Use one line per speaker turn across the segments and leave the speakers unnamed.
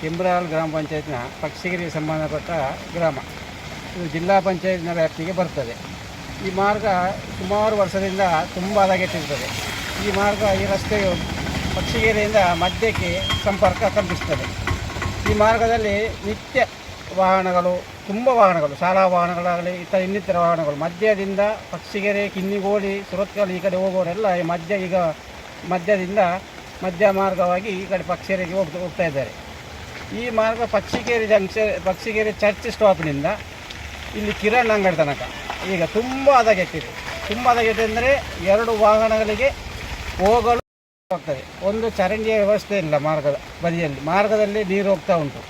ಕೆಂಬ್ರಾಲ್ ಗ್ರಾಮ ಪಂಚಾಯತ್ನ ಪಕ್ಷಿಗಿರಿಗೆ ಸಂಬಂಧಪಟ್ಟ ಗ್ರಾಮ. ಇದು ಜಿಲ್ಲಾ ಪಂಚಾಯತ್ನ ವ್ಯಾಪ್ತಿಗೆ ಬರ್ತದೆ. ಈ ಮಾರ್ಗ ಸುಮಾರು ವರ್ಷದಿಂದ ತುಂಬ ಹದಗೆಟ್ಟಿರ್ತದೆ ಈ ಮಾರ್ಗ ಈ ರಸ್ತೆಯು ಪಕ್ಷಿಗೆರೆಯಿಂದ ಮಧ್ಯಕ್ಕೆ ಸಂಪರ್ಕ ಕಲ್ಪಿಸ್ತದೆ. ಈ ಮಾರ್ಗದಲ್ಲಿ ನಿತ್ಯ ವಾಹನಗಳು, ತುಂಬ ವಾಹನಗಳು, ಶಾಲಾ ವಾಹನಗಳಾಗಲಿ, ಇತರ ಇನ್ನಿತರ ವಾಹನಗಳು, ಮಧ್ಯದಿಂದ ಪಕ್ಷಿಗೆರೆ, ಕಿನ್ನಿಗೋಡಿ, ಸುರತ್ಕಲ್ ಈ ಕಡೆ ಹೋಗೋರೆಲ್ಲ ಈ ಮಧ್ಯ ಈಗ ಮಧ್ಯದಿಂದ ಮಧ್ಯ ಮಾರ್ಗವಾಗಿ ಈ ಕಡೆ ಪಕ್ಷಿಗೆರೆಗೆ ಹೋಗ್ತಾ ಹೋಗ್ತಾ ಇದ್ದಾರೆ. ಈ ಮಾರ್ಗ ಪಕ್ಷಿಗೆರೆ ಜಂಕ್ಷನ್, ಪಕ್ಷಿಗೆರೆ ಚರ್ಚ್ ಸ್ಟಾಪ್ನಿಂದ ಇಲ್ಲಿ ಕಿರಣ್ ಅಂಗಡಿ ತನಕ. ಈಗ ತುಂಬ ಹದಗೆಟ್ಟಿದೆ. ತುಂಬ ಹದಗೆಟ್ಟಿದೆ ಅಂದರೆ ಎರಡು ವಾಹನಗಳಿಗೆ ಹೋಗಲು ಹೋಗ್ತದೆ ಒಂದು ಚರಂಡಿಯ ವ್ಯವಸ್ಥೆ ಇಲ್ಲ ಮಾರ್ಗದ ಬದಿಯಲ್ಲಿ. ಮಾರ್ಗದಲ್ಲಿ ನೀರು ಹೋಗ್ತಾ ಉಂಟು.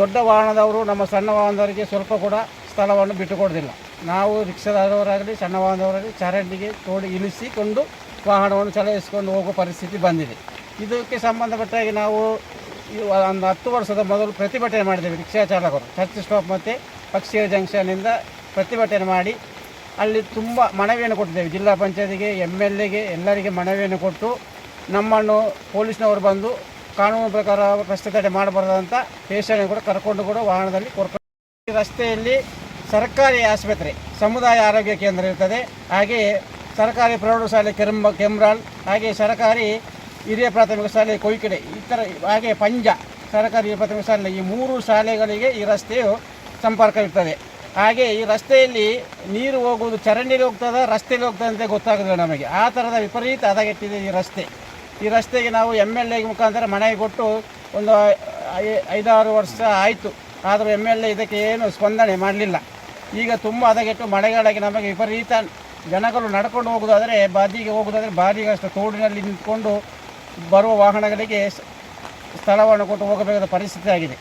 ದೊಡ್ಡ ವಾಹನದವರು, ನಮ್ಮ ಸಣ್ಣ ವಾಹನದವರಿಗೆ ಸ್ವಲ್ಪ ಕೂಡ ಸ್ಥಳವನ್ನು ಬಿಟ್ಟುಕೊಡೋದಿಲ್ಲ ನಾವು ರಿಕ್ಷಾದವರಾಗಲಿ ಸಣ್ಣ ವಾಹನದವರಾಗಲಿ ಚರಂಡಿಗೆ ತೋಡಿ ಇಳಿಸಿಕೊಂಡು ವಾಹನವನ್ನು ಚಲಾಯಿಸಿಕೊಂಡು ಹೋಗುವ ಪರಿಸ್ಥಿತಿ ಬಂದಿದೆ. ಇದಕ್ಕೆ ಸಂಬಂಧಪಟ್ಟಾಗಿ ನಾವು ಒಂದು ಹತ್ತು ವರ್ಷದ ಮೊದಲು ಪ್ರತಿಭಟನೆ ಮಾಡಿದ್ದೇವೆ ರಿಕ್ಷಾ ಚಾಲಕರು. ಚರ್ಚ್ ಸ್ಟಾಪ್ ಮತ್ತು ಪಕ್ಷಿಯ ಜಂಕ್ಷನ್ನಿಂದ ಪ್ರತಿಭಟನೆ ಮಾಡಿ ಅಲ್ಲಿ ತುಂಬ ಮನವಿಯನ್ನು ಕೊಟ್ಟಿದ್ದೇವೆ. ಜಿಲ್ಲಾ ಪಂಚಾಯತಿಗೆ ಎಂ ಎಲ್ ಎಗೆ ಎಲ್ಲರಿಗೆ ಮನವಿಯನ್ನು ಕೊಟ್ಟು ನಮ್ಮನ್ನು ಪೊಲೀಸ್ನವರು ಬಂದು ಕಾನೂನು ಪ್ರಕಾರ ರಸ್ತೆ ತಡೆ ಮಾಡಬಾರ್ದಂತ ಸ್ಟೇಷನ್ಗೆ ಕೂಡ ಕರ್ಕೊಂಡು ಕೂಡ ವಾಹನದಲ್ಲಿ ಕೊರ್ಕೊಂಡು ರಸ್ತೆಯಲ್ಲಿ ಸರ್ಕಾರಿ ಆಸ್ಪತ್ರೆ, ಸಮುದಾಯ ಆರೋಗ್ಯ ಕೇಂದ್ರ ಇರ್ತದೆ. ಹಾಗೆಯೇ ಸರ್ಕಾರಿ ಪ್ರೌಢಶಾಲೆ ಕೆರಂಬ ಕೆಮ್ರಾಲ್, ಹಾಗೆ ಸರ್ಕಾರಿ ಹಿರಿಯ ಪ್ರಾಥಮಿಕ ಶಾಲೆ ಕೊಯ್ಕೆಡೆ, ಈ ಥರ ಹಾಗೆ ಪಂಜ ಸರ್ಕಾರಿ ಪ್ರಾಥಮಿಕ ಶಾಲೆ ಈ ಮೂರು ಶಾಲೆಗಳಿಗೆ ಈ ರಸ್ತೆಯು ಸಂಪರ್ಕ ಇರ್ತದೆ. ಹಾಗೆ ಈ ರಸ್ತೆಯಲ್ಲಿ ನೀರು ಹೋಗುವುದು, ಚರಂಡಿಯಲ್ಲಿ ಹೋಗ್ತದೆ, ರಸ್ತೆಯಲ್ಲಿ ಹೋಗ್ತದೆ ಅಂತ ಗೊತ್ತಾಗೋದಿಲ್ಲ ನಮಗೆ. ಆ ಥರದ ವಿಪರೀತ ಹದಗೆಟ್ಟಿದೆ ಈ ರಸ್ತೆ. ಈ ರಸ್ತೆಗೆ ನಾವು ಎಂ ಎಲ್ ಎಗೆ ಮುಖಾಂತರ ಮನೆಗೆ ಕೊಟ್ಟು ಒಂದು ಐದಾರು ವರ್ಷ ಆಯಿತು. ಆದರೂ ಎಂ ಎಲ್ ಎ ಇದಕ್ಕೆ ಏನು ಸ್ಪಂದನೆ ಮಾಡಲಿಲ್ಲ. ಈಗ ತುಂಬ ಹದಗೆಟ್ಟು ಮಳೆಗಾಲಕ್ಕೆ ನಮಗೆ ವಿಪರೀತ ಜನಗಳು ನಡ್ಕೊಂಡು ಹೋಗೋದಾದರೆ, ಬಾದಿಗೆ ಹೋಗೋದಾದರೆ ಬಾದಿಗೆ ಅಷ್ಟು ತೋಡಿನಲ್ಲಿ ನಿಂತ್ಕೊಂಡು ಬರುವ ವಾಹನಗಳಿಗೆ ಸ್ಥಳವನ್ನು ಕೊಟ್ಟು ಹೋಗಬೇಕಾದ ಪರಿಸ್ಥಿತಿ ಆಗಿದೆ.